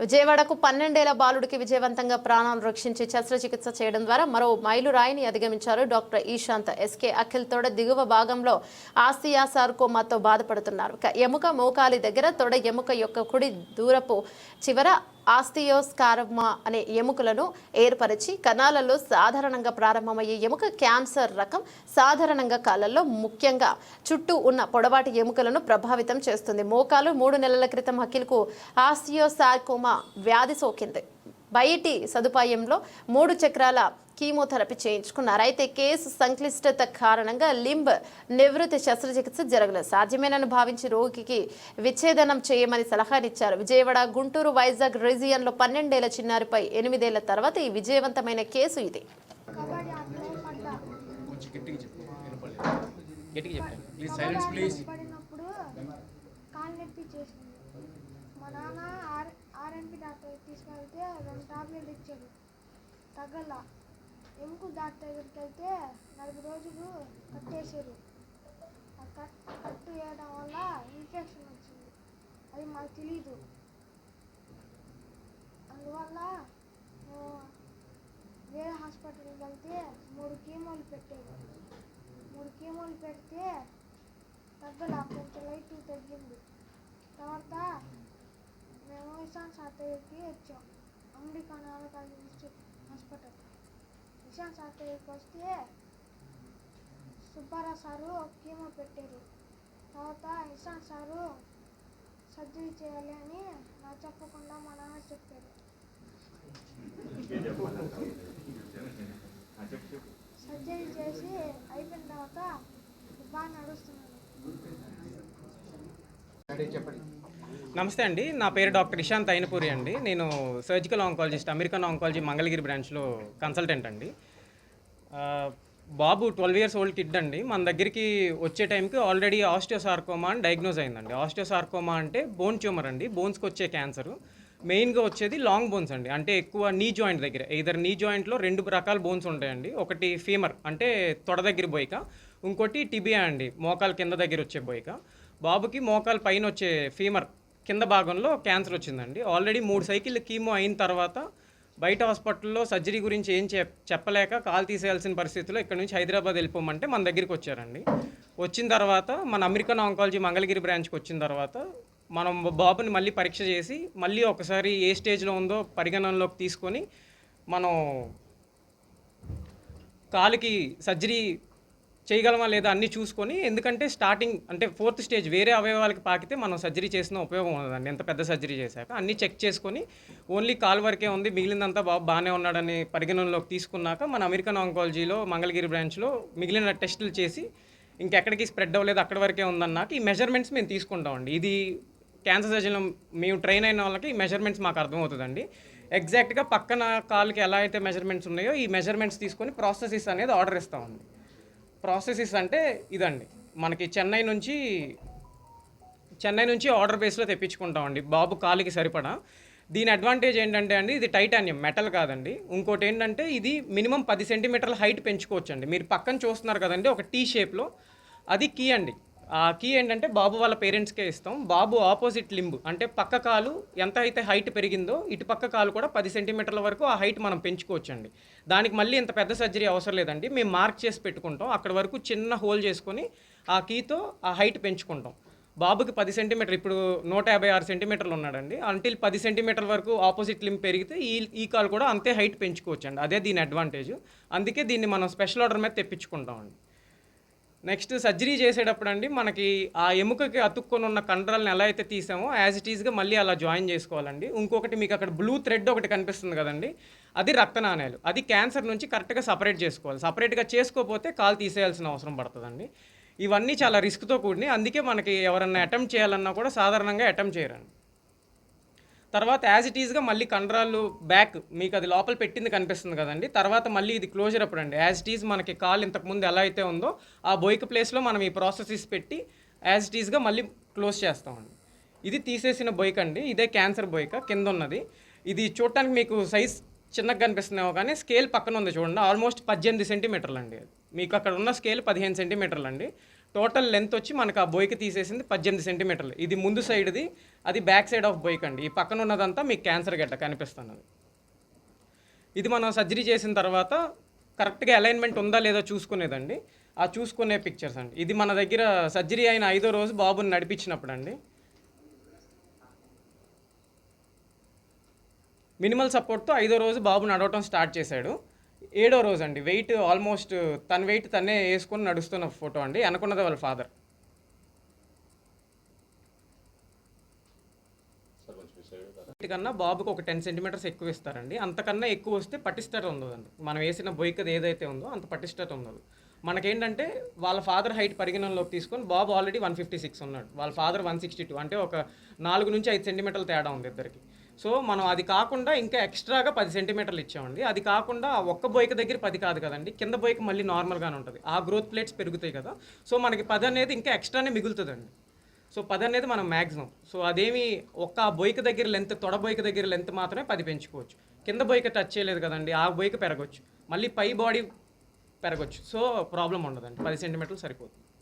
విజయవాడకు పన్నెండేళ్ళ బాలుడికి విజయవంతంగా ప్రాణాలు రక్షించి శస్త్రచికిత్స చేయడం ద్వారా మరో మైలురాయిని అధిగమించారు డాక్టర్ ఈశాంత్ ఎస్కే అఖిల్. తొడ దిగువ భాగంలో ఆసియా సార్కోమాతో బాధపడుతున్నారు. ఎముక మోకాలి దగ్గర తొడ ఎముక యొక్క కుడి దూరపు చివర ఆస్టియోస్కారమా అనే ఎముకలను ఏర్పరిచి కణాలలో సాధారణంగా ప్రారంభమయ్యే ఎముక క్యాన్సర్ రకం సాధారణంగా కాలంలో ముఖ్యంగా చుట్టూ ఉన్న పొడవాటి ఎముకలను ప్రభావితం చేస్తుంది. మోకాలు మూడు నెలల క్రితం హకిల్కు ఆస్టియోసార్కోమా వ్యాధి సోకింది. బయటి సదుపాయంలో మూడు చక్రాల కీమోథెరపీ చేయించుకున్నారు. అయితే కేసు సంక్లిష్టత కారణంగా లింబ్ నివృత్తి శస్త్రచికిత్స జరగలేదు. సాధ్యమేనని భావించి రోగికి విచ్ఛేదనం చేయమని సలహానిచ్చారు. విజయవాడ గుంటూరు వైజాగ్ రీజియన్లో పన్నెండేళ్ళ చిన్నారిపై ఎనిమిదేళ్ళ తర్వాత ఈ విజయవంతమైన కేసు ఇది. మా నాన్న డాక్టర్ తీసుకెళ్తే రెండు టాబ్లెట్లు ఇచ్చాడు. తగ్గల. ఎముకల డాక్టర్ దగ్గరికి వెళ్తే నలభై రోజులు కట్టేసారు ఆ కట్ కట్టు వేయడం వల్ల ఇన్ఫెక్షన్ వచ్చింది. అది మాకు తెలీదు. అందువల్ల మేము వేరే హాస్పిటల్కి వెళ్తే మూడు కీమోలు పెట్టారు. మూడు కీమోలు పెడితే తగ్గల కొంచెం లైట్ తగ్గింది. తర్వాత మేము ఇషాన్ సార్ దగ్గరికి వచ్చాం. అమెరికా నాలుగు హాస్పిటల్ ఇషాన్ సార్ వస్తే సుబ్బారావు సారు కీమో పెట్టారు. తర్వాత ఇషాన్ సారు సర్జరీ చేయాలి అని నాకు చెప్పకుండా మా నాన్న చెప్పారు. సర్జరీ చేసి అయిపోయిన తర్వాత బాగా నడుస్తున్నాను చెప్పండి. నమస్తే అండి. నా పేరు డాక్టర్ ఇషాంత్ అయినపూరి అండి. నేను surgical oncologist American oncology Mangalagiri బ్రాంచ్లో కన్సల్టెంట్ అండి. బాబు ట్వెల్వ్ ఇయర్స్ ఓల్డ్ కిడ్ అండి. మన దగ్గరికి వచ్చే టైంకి ఆల్రెడీ ఆస్టియోసార్కోమా అని డయాగ్నోజ్ అయిందండి. ఆస్టియోసార్కోమా అంటే బోన్ ట్యూమర్ అండి. బోన్స్కి వచ్చే క్యాన్సర్. మెయిన్గా వచ్చేది లాంగ్ బోన్స్ అండి. అంటే ఎక్కువ నీ జాయింట్ దగ్గర ఇద్దరు నీ జాయింట్లో రెండు రకాల బోన్స్ ఉంటాయండి. ఒకటి ఫీమర్ అంటే తొడ దగ్గర బోయిక. ఇంకోటి టిబియా అండి మోకాల కింద దగ్గర వచ్చే బోయిక. బాబుకి మోకాల పైన వచ్చే ఫీమర్ కింద భాగంలో క్యాన్సర్ వచ్చిందండి. ఆల్రెడీ మూడు సైకిల్ కీమో అయిన తర్వాత బయట హాస్పిటల్లో సర్జరీ గురించి ఏం చెప్ చెప్పలేక కాలు తీసేయాల్సిన పరిస్థితిలో ఇక్కడ నుంచి హైదరాబాద్ వెళ్ళిపోమంటే మన దగ్గరికి వచ్చారండి. వచ్చిన తర్వాత మన అమెరికన్ ఆంకాలజీ మంగళగిరి బ్రాంచ్కి వచ్చిన తర్వాత మనం బాబుని మళ్ళీ పరీక్ష చేసి మళ్ళీ ఒకసారి ఏ స్టేజ్లో ఉందో పరిగణనలోకి తీసుకొని మనం కాలుకి సర్జరీ చేయగలమా లేదా అన్నీ చూసుకొని ఎందుకంటే స్టార్టింగ్ అంటే ఫోర్త్ స్టేజ్ వేరే అవయవాలకి పాకితే మనం సర్జరీ చేసిన ఉపయోగం ఉండదండి. ఎంత పెద్ద సర్జరీ చేశాక అన్నీ చెక్ చేసుకొని ఓన్లీ కాల్ వరకే ఉంది మిగిలిందంతా బాబు బాగానే ఉన్నాడని పరిగణనలోకి తీసుకున్నాక మన అమెరికన్ ఆంకాలజీలో మంగళగిరి బ్రాంచ్లో మిగిలిన టెస్టులు చేసి ఇంకెక్కడికి స్ప్రెడ్ అవ్వలేదు అక్కడ వరకే ఉందన్నాక ఈ మెజర్మెంట్స్ మేము తీసుకుంటామండి. ఇది క్యాన్సర్ సర్జరీలో మేము ట్రైన్ అయిన వాళ్ళకి ఈ మెజర్మెంట్స్ మాకు అర్థమవుతుందండి. ఎగ్జాక్ట్గా పక్కన కాలుకి ఎలా అయితే మెజర్మెంట్స్ ఉన్నాయో ఈ మెజర్మెంట్స్ తీసుకొని ప్రాసెసెస్ అనేది ఆర్డర్ ఇస్తామండి. ప్రాసెసెస్ అంటే ఇదండి. మనకి చెన్నై నుంచి చెన్నై నుంచి ఆర్డర్ బేస్లో తెప్పించుకుంటామండి. బాబు కాలికి సరిపడా. దీని అడ్వాంటేజ్ ఏంటంటే అండి ఇది టైటానియం మెటల్ కాదండి. ఇంకోటి ఏంటంటే ఇది మినిమం పది సెంటీమీటర్ల హైట్ పెంచుకోవచ్చండి. మీరు పక్కన చూస్తున్నారు కదండి ఒక టీ షేప్లో. అది కీ అండి. ఆ కీ ఏంటంటే బాబు వాళ్ళ పేరెంట్స్కే ఇస్తాం. బాబు ఆపోజిట్ లింబ్. అంటే పక్క కాలు ఎంత అయితే హైట్ పెరిగిందో ఇటు పక్క కాలు కూడా పది సెంటీమీటర్ల వరకు ఆ హైట్ మనం పెంచుకోవచ్చండి. దానికి మళ్ళీ ఇంత పెద్ద సర్జరీ అవసరం లేదండి. మేము మార్క్ చేసి పెట్టుకుంటాం. అక్కడ వరకు చిన్న హోల్ చేసుకొని ఆ కీతో ఆ హైట్ పెంచుకుంటాం. బాబుకి పది సెంటీమీటర్ ఇప్పుడు నూట యాభై ఆరు సెంటీమీటర్లు ఉన్నాడండి. అంటిల్ పది సెంటీమీటర్ల వరకు ఆపోజిట్ లింబ్ పెరిగితే ఈ ఈ కాలు కూడా అంతే హైట్ పెంచుకోవచ్చండి. అదే దీని అడ్వాంటేజ్ అందుకే దీన్ని మనం స్పెషల్ ఆర్డర్ మీద తెప్పించుకుంటామండి. నెక్స్ట్ సర్జరీ చేసేటప్పుడు అండి మనకి ఆ ఎముకకి అతుక్కొని ఉన్న కండరాలను ఎలా అయితే తీసామో యాజ్ ఇట్ ఈస్గా మళ్ళీ అలా జాయిన్ చేసుకోవాలండి. ఇంకొకటి మీకు అక్కడ బ్లూ థ్రెడ్ ఒకటి కనిపిస్తుంది కదండి అది రక్తనాణాలు అది క్యాన్సర్ నుంచి కరెక్ట్గా సపరేట్ చేసుకోవాలి. సపరేట్గా చేసుకోకపోతే కాలు తీసేయాల్సిన అవసరం పడుతుందండి. ఇవన్నీ చాలా రిస్క్తో కూడినాయి అందుకే మనకి ఎవరన్నా అటెంప్ట్ చేయాలన్నా కూడా సాధారణంగా అటెంప్ట్ చేయరండి. తర్వాత యాజ్ ఇట్ ఈస్గా మళ్ళీ కండరాలు బ్యాక్ మీకు అది లోపల పెట్టింది కనిపిస్తుంది కదండి. తర్వాత మళ్ళీ ఇది క్లోజర్ అప్పుడు అండి. యాజ్ ఇట్ ఈజ్ మనకి కాల్ ఇంతకుముందు ఎలా అయితే ఉందో ఆ బొయిక్ ప్లేస్లో మనం ఈ ప్రాసెసెస్ పెట్టి యాజ్ ఇట్ ఈస్గా మళ్ళీ క్లోజ్ చేస్తామండి. ఇది తీసేసిన బొయిక్ అండి. ఇదే క్యాన్సర్ బొయిక కింద ఉన్నది. ఇది చూడటానికి మీకు సైజ్ చిన్నగా కనిపిస్తుందేమో కానీ స్కేల్ పక్కన ఉంది చూడండి. ఆల్మోస్ట్ పద్దెనిమిది సెంటీమీటర్లు అండి మీకు అక్కడ ఉన్న స్కేల్ పదిహేను సెంటీమీటర్లు అండి టోటల్ లెంత్ వచ్చి మనకు ఆ బొయ్కి తీసేసింది పద్దెనిమిది సెంటీమీటర్లు. ఇది ముందు సైడ్ది అది బ్యాక్ సైడ్ ఆఫ్ బొయ్క్ అండి. ఈ పక్కన ఉన్నదంతా మీకు క్యాన్సర్ గడ్డ కనిపిస్తున్నది. ఇది మనం సర్జరీ చేసిన తర్వాత కరెక్ట్గా అలైన్మెంట్ ఉందా లేదో చూసుకునేదండి. ఆ చూసుకునే పిక్చర్స్ అండి. ఇది మన దగ్గర సర్జరీ అయిన ఐదో రోజు బాబుని నడిపించినప్పుడు అండి మినిమల్ సపోర్ట్తో ఐదో రోజు బాబు నడవటం స్టార్ట్ చేశాడు. ఏడో రోజు అండి వెయిట్ ఆల్మోస్ట్ తన వెయిట్ తనే వేసుకొని నడుస్తున్న ఫోటో అండి. అనుకున్నది వాళ్ళ ఫాదర్ కన్నా బాబుకి ఒక టెన్ సెంటీమీటర్స్ ఎక్కువ ఇస్తారండి. అంతకన్నా ఎక్కువ వస్తే పటిష్టత ఉండదండి. మనం వేసిన బొయ్కది ఏదైతే ఉందో అంత పటిష్టత ఉండదు. మనకేంటంటే వాళ్ళ ఫాదర్ హైట్ పరిగణనలోకి తీసుకొని బాబు ఆల్రెడీ వన్ ఫిఫ్టీ సిక్స్ ఉన్నాడు. వాళ్ళ ఫాదర్ వన్ సిక్స్టీ టూ అంటే ఒక నాలుగు నుంచి ఐదు సెంటీమీటర్ల తేడా ఉంది ఇద్దరికి. సో మనం అది కాకుండా ఇంకా ఎక్స్ట్రాగా పది సెంటీమీటర్లు ఇచ్చామండి. అది కాకుండా ఒక్క బొయ్క దగ్గర పది కాదు కదండి. కింద బొయ్క మళ్ళీ నార్మల్గానే ఉంటుంది. ఆ గ్రోత్ ప్లేట్స్ పెరుగుతాయి కదా. సో మనకి పది అనేది ఇంకా ఎక్స్ట్రానే మిగులుతుందండి. సో పది అనేది మనం మ్యాక్సిమం సో అదేమి ఒక్క ఆ దగ్గర లెంత్ తొడ బోయక దగ్గర లెంత్ మాత్రమే పది పెంచుకోవచ్చు. కింద బోయక టచ్ చేయలేదు కదండి ఆ బొయ్క పెరగచ్చు. మళ్ళీ పై బాడీ పెరగచ్చు. సో ప్రాబ్లం ఉండదండి. పది సెంటీమీటర్లు సరిపోతుంది.